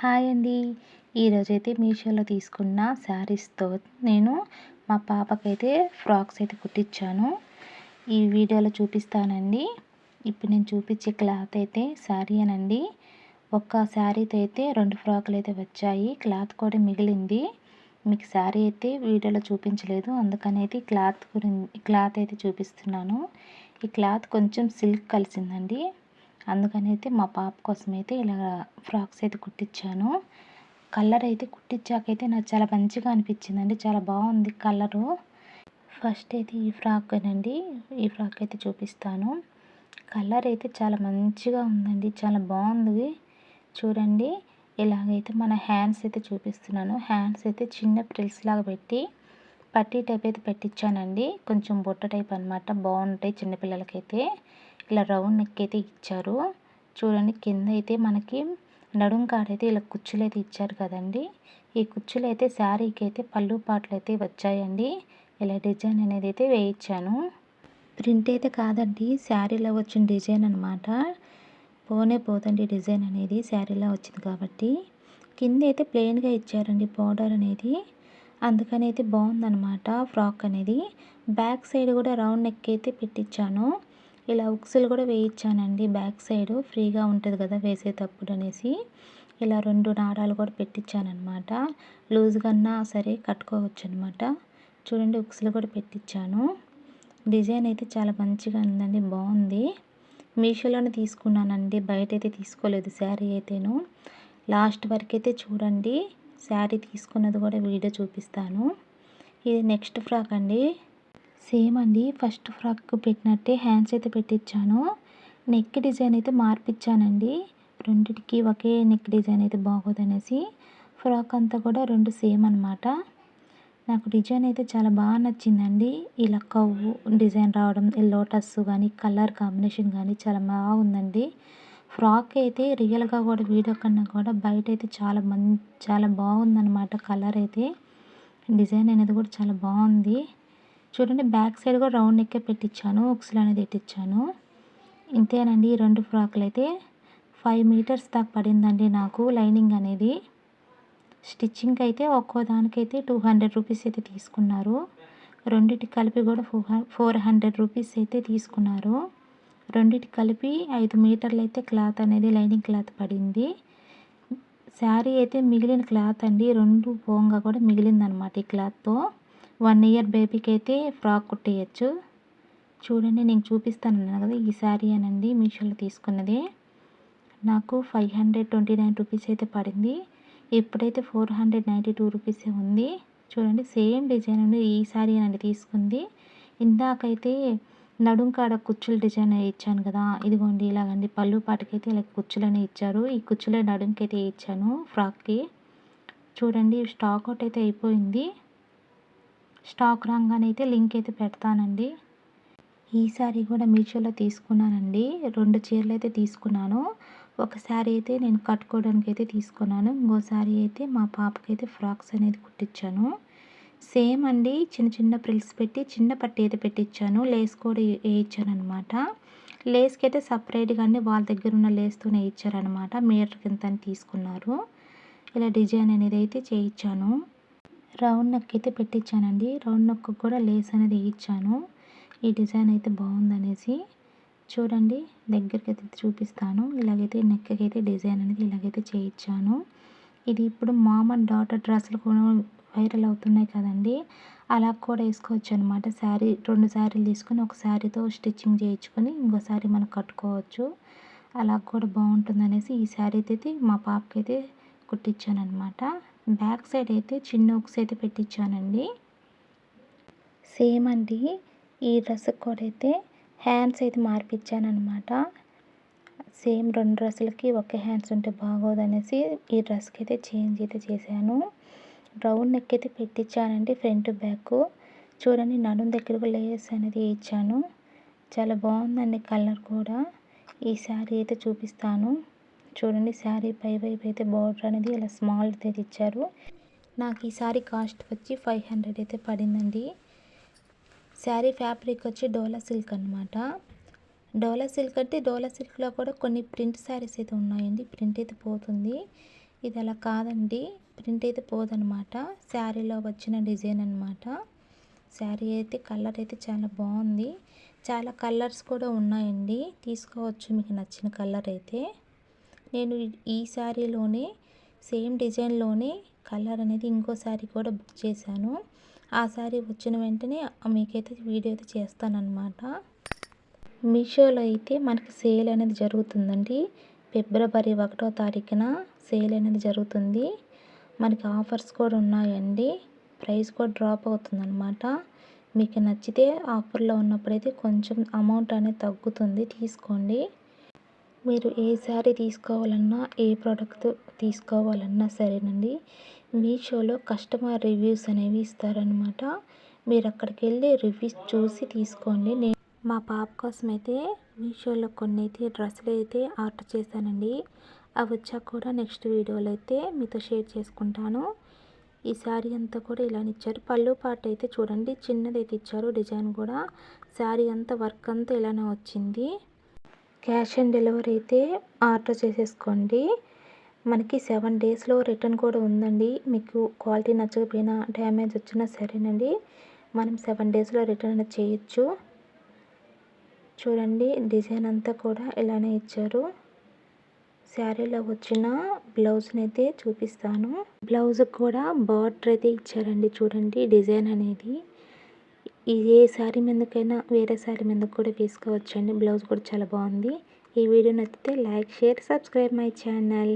Hi అండి. ఈరోజైతే మీషోలో తీసుకున్న శారీస్తో నేను మా పాపకైతే ఫ్రాక్స్ అయితే కుట్టించాను ఈ వీడియోలో చూపిస్తానండి. ఇప్పుడు నేను చూపించే క్లాత్ అయితే శారీ అనండి. ఒక్క శారీతో అయితే రెండు ఫ్రాకులు అయితే వచ్చాయి. క్లాత్ కూడా మిగిలింది. మీకు శారీ అయితే వీడియోలో చూపించలేదు. అందుకని అయితే క్లాత్ గురించి క్లాత్ అయితే చూపిస్తున్నాను. ఈ క్లాత్ కొంచెం సిల్క్ కలిసిందండి. అందుకని అయితే మా పాప కోసం అయితే ఇలా ఫ్రాక్స్ అయితే కుట్టించాను కలర్ అయితే కుట్టించాకైతే నాకు చాలా మంచిగా అనిపించిందండి. చాలా బాగుంది కలరు. ఫస్ట్ అయితే ఈ ఫ్రాక్ అండి ఈ ఫ్రాక్ అయితే చూపిస్తాను. కలర్ అయితే చాలా మంచిగా ఉందండి. చాలా బాగుంది. చూడండి. ఇలాగైతే మన హ్యాండ్స్ అయితే చూపిస్తున్నాను. హ్యాండ్స్ అయితే చిన్న ప్రిల్స్ లాగా పెట్టి పట్టీ టైప్ అయితే పెట్టించానండి కొంచెం బుట్ట టైప్ అనమాట బాగుంటాయి చిన్నపిల్లలకైతే. ఇలా రౌండ్ నెక్ అయితే ఇచ్చారు. చూడండి కింద అయితే మనకి నడుం కాడైతే ఇలా కుచ్చులు అయితే ఇచ్చారు కదండి. ఈ కుచ్చులు అయితే శారీకి అయితే పళ్ళు పాటలు అయితే వచ్చాయండి. ఇలా డిజైన్ అనేది అయితే వేయించాను. ప్రింట్ అయితే కాదండి శారీలో వచ్చిన డిజైన్ అనమాట పోనే పోతండి డిజైన్ అనేది శారీలో వచ్చింది కాబట్టి. కింద అయితే ప్లెయిన్గా ఇచ్చారండి బార్డర్ అనేది. అందుకని అయితే బాగుందనమాట ఫ్రాక్ అనేది. బ్యాక్ సైడ్ కూడా రౌండ్ నెక్ అయితే పెట్టించాను. ఇలా ఉక్సులు కూడా వేయించానండి. బ్యాక్ సైడ్ ఫ్రీగా ఉంటుంది కదా వేసేటప్పుడు అనేసి. ఇలా రెండు నారాలు కూడా పెట్టించానమాట లూజ్గా సరే కట్టుకోవచ్చు అనమాట చూడండి ఉక్సులు కూడా పెట్టించాను. డిజైన్ అయితే చాలా మంచిగా ఉందండి బాగుంది. మీషోలోనే తీసుకున్నానండి బయట అయితే తీసుకోలేదు శారీ అయితేను. లాస్ట్ వరకు అయితే చూడండి శారీ తీసుకున్నది కూడా వీడియో చూపిస్తాను. ఇది నెక్స్ట్ ఫ్రాక్ అండి. సేమ్ అండి. ఫస్ట్ ఫ్రాక్ పెట్టినట్టే హ్యాండ్స్ అయితే పెట్టించాను నెక్ డిజైన్ అయితే మార్పిచ్చానండి. రెండిటికి ఒకే నెక్ డిజైన్ అయితే బాగోదనేసి ఫ్రాక్ అంతా కూడా రెండు సేమ్ అనమాట నాకు డిజైన్ అయితే చాలా బాగా నచ్చిందండి. ఇలా కవ్వు డిజైన్ రావడం లోటస్ కానీ కలర్ కాంబినేషన్ కానీ చాలా బాగుందండి ఫ్రాక్ అయితే రియల్గా కూడా వీడియో కన్నా కూడా బయట అయితే చాలా మం చాలా బాగుందన్నమాట కలర్ అయితే. డిజైన్ అనేది కూడా చాలా బాగుంది. చూడండి బ్యాక్ సైడ్ కూడా రౌండ్ నెక్కే పెట్టించాను ఉక్సులు అనేది పెట్టించాను ఇంతేనండి ఈ రెండు ఫ్రాక్లు అయితే ఫైవ్ మీటర్స్ దాకా పడిందండి నాకు లైనింగ్ అనేది. స్టిచ్చింగ్ అయితే ఒక్కో దానికైతే టూ హండ్రెడ్ రూపీస్ అయితే తీసుకున్నారు. రెండింటికి కలిపి కూడా ఫోర్ హండ్రెడ్ రూపీస్ అయితే తీసుకున్నారు. రెండింటికి కలిపి ఐదు మీటర్లు అయితే క్లాత్ అనేది లైనింగ్ క్లాత్ పడింది. శారీ అయితే మిగిలిన క్లాత్ అండి రెండు పోంగా కూడా మిగిలిందనమాట ఈ క్లాత్తో. వన్ ఇయర్ బేబీకి అయితే ఫ్రాక్ కుట్టేయచ్చు. చూడండి నేను చూపిస్తాను అన్నాను కదా ఈ శారీ అనండి మీషోలో తీసుకున్నది. నాకు five hundred twenty nine rupees అయితే పడింది. ఇప్పుడైతే ఫోర్ హండ్రెడ్ నైంటీ టూ రూపీసే ఉంది చూడండి సేమ్ డిజైన్ అండి ఈ శారీ అనండి తీసుకుంది. ఇందాకైతే నడుం కాడ కుచ్చుల డిజైన్ ఇచ్చాను కదా ఇదిగోండి ఇలాగండి పళ్ళు పాటకైతే ఇలా కుచ్చులనే ఇచ్చారు. ఈ కుచ్చుల నడుంకి అయితే ఇచ్చాను ఫ్రాక్కి. చూడండి స్టాక్ అవుట్ అయితే అయిపోయింది. స్టాక్ రాగానే అయితే లింక్ అయితే పెడతానండి. ఈ శారీ కూడా మీషోలో తీసుకున్నానండి. రెండు చీరలు అయితే తీసుకున్నాను. ఒక శారీ అయితే నేను కట్టుకోవడానికి అయితే తీసుకున్నాను. ఇంకో శారీ అయితే మా పాపకి అయితే ఫ్రాక్స్ అనేది కుట్టించాను సేమ్ అండి చిన్న చిన్న ప్రిల్స్ పెట్టి చిన్న పట్టి అయితే పెట్టించాను లేస్ కూడా వేయించాను అనమాట లేస్కి అయితే సపరేట్గానే వాళ్ళ దగ్గర ఉన్న లేస్తోనే ఇచ్చారనమాట మీటర్ కింద తీసుకున్నారు. ఇలా డిజైన్ అనేది అయితే చేయించాను. రౌండ్ నెక్ అయితే పెట్టించానండి. రౌండ్ నెక్ కూడా లేస్ అనేది వేయించాను. ఈ డిజైన్ అయితే బాగుందనేసి చూడండి దగ్గరికి అయితే చూపిస్తాను. ఇలాగైతే నెక్కి అయితే డిజైన్ అనేది ఇలాగైతే చేయించాను. ఇది ఇప్పుడు మామ డాటర్ డ్రెస్సులు కూడా వైరల్ అవుతున్నాయి కదండి. అలా కూడా వేసుకోవచ్చు అనమాట శారీ రెండు శారీలు తీసుకొని ఒక శారీతో స్టిచ్చింగ్ చేయించుకొని ఇంకో శారీ మనం కట్టుకోవచ్చు. అలా కూడా బాగుంటుంది అనేసి ఈ శారీ అయితే మా పాపకి అయితే కుట్టించాను అనమాట బ్యాక్ సైడ్ అయితే చిన్న ఉక్స్ అయితే పెట్టించానండి. సేమ్ అండి. ఈ డ్రెస్ కూడా అయితే హ్యాండ్స్ అయితే మార్పించానమాట సేమ్ రెండు డ్రెస్సులకి ఒకే హ్యాండ్స్ ఉంటే బాగోదు అనేసి ఈ డ్రెస్కి అయితే చేంజ్ అయితే చేశాను. రౌండ్ నెక్ అయితే పెట్టించానండి ఫ్రంట్ బ్యాక్. చూడండి నడుం దగ్గర లేయర్స్ అనేది ఇచ్చాను చాలా బాగుందండి కలర్ కూడా. ఈ శారీ అయితే చూపిస్తాను. చూడండి శారీ పై వైపు అయితే బార్డర్ అనేది ఇలా స్మాల్ అయితే ఇచ్చారు నాకు ఈ శారీ కాస్ట్ వచ్చి ఫైవ్ హండ్రెడ్ అయితే పడిందండి. శారీ ఫ్యాబ్రిక్ వచ్చి డోలా సిల్క్ అనమాట డోలా సిల్క్ అంటే డోలా సిల్క్లో కూడా కొన్ని ప్రింట్ శారీస్ అయితే ఉన్నాయండి. ప్రింట్ అయితే పోతుంది. ఇది అలా కాదండి. ప్రింట్ అయితే పోదనమాట శారీలో వచ్చిన డిజైన్ అనమాట శారీ అయితే కలర్ అయితే చాలా బాగుంది. చాలా కలర్స్ కూడా ఉన్నాయండి. తీసుకోవచ్చు మీకు నచ్చిన కలర్ అయితే. నేను ఈ శారీలోనే సేమ్ డిజైన్లోనే కలర్ అనేది ఇంకో శారీ కూడా బుక్ చేశాను. ఆ శారీ వచ్చిన వెంటనే మీకైతే వీడియో అయితే చేస్తానమాట మీషోలో అయితే మనకి సేల్ అనేది జరుగుతుందండి. ఫిబ్రవరి ఒకటో తారీఖున సేల్ అనేది జరుగుతుంది. మనకి ఆఫర్స్ కూడా ఉన్నాయండి. ప్రైస్ కూడా డ్రాప్ అవుతుందన్నమాట. మీకు నచ్చితే ఆఫర్లో ఉన్నప్పుడైతే కొంచెం అమౌంట్ అనేది తగ్గుతుంది తీసుకోండి. మీరు ఏ శారీ తీసుకోవాలన్నా ఏ ప్రోడక్ట్ తీసుకోవాలన్నా సరేనండి. మీషోలో కస్టమర్ రివ్యూస్ అనేవి ఇస్తారనమాట మీరు అక్కడికి వెళ్ళి రివ్యూస్ చూసి తీసుకోండి. నేను మా పాప కోసం అయితే మీషోలో కొన్ని అయితే డ్రెస్సులు అయితే ఆర్డర్ చేశానండి. అవి వచ్చాక కూడా నెక్స్ట్ వీడియోలో అయితే మీతో షేర్ చేసుకుంటాను. ఈ శారీ అంతా కూడా ఇలానే ఇచ్చారు. పళ్ళు పాట అయితే చూడండి చిన్నది అయితే ఇచ్చారు డిజైన్ కూడా. శారీ అంతా వర్క్ అంతా ఇలానే వచ్చింది. క్యాష్ ఆన్ డెలివరీ అయితే ఆర్డర్ చేసేసుకోండి. మనకి సెవెన్ డేస్లో రిటర్న్ కూడా ఉందండి. మీకు క్వాలిటీ నచ్చకపోయినా డ్యామేజ్ వచ్చినా సరేనండి. మనం సెవెన్ డేస్లో రిటర్న్ చేయొచ్చు. చూడండి డిజైన్ అంతా కూడా ఇలానే ఇచ్చారు. శారీలో వచ్చిన బ్లౌజ్ని అయితే చూపిస్తాను. బ్లౌజ్ కూడా బార్డర్ అయితే ఇచ్చారండి చూడండి డిజైన్ అనేది. ఏ శారీ మీదకైనా వేరే శారీ మీద కూడా వేసుకోవచ్చండి. బ్లౌజ్ కూడా చాలా బాగుంది. ఈ వీడియో నచ్చితే like share subscribe my channel.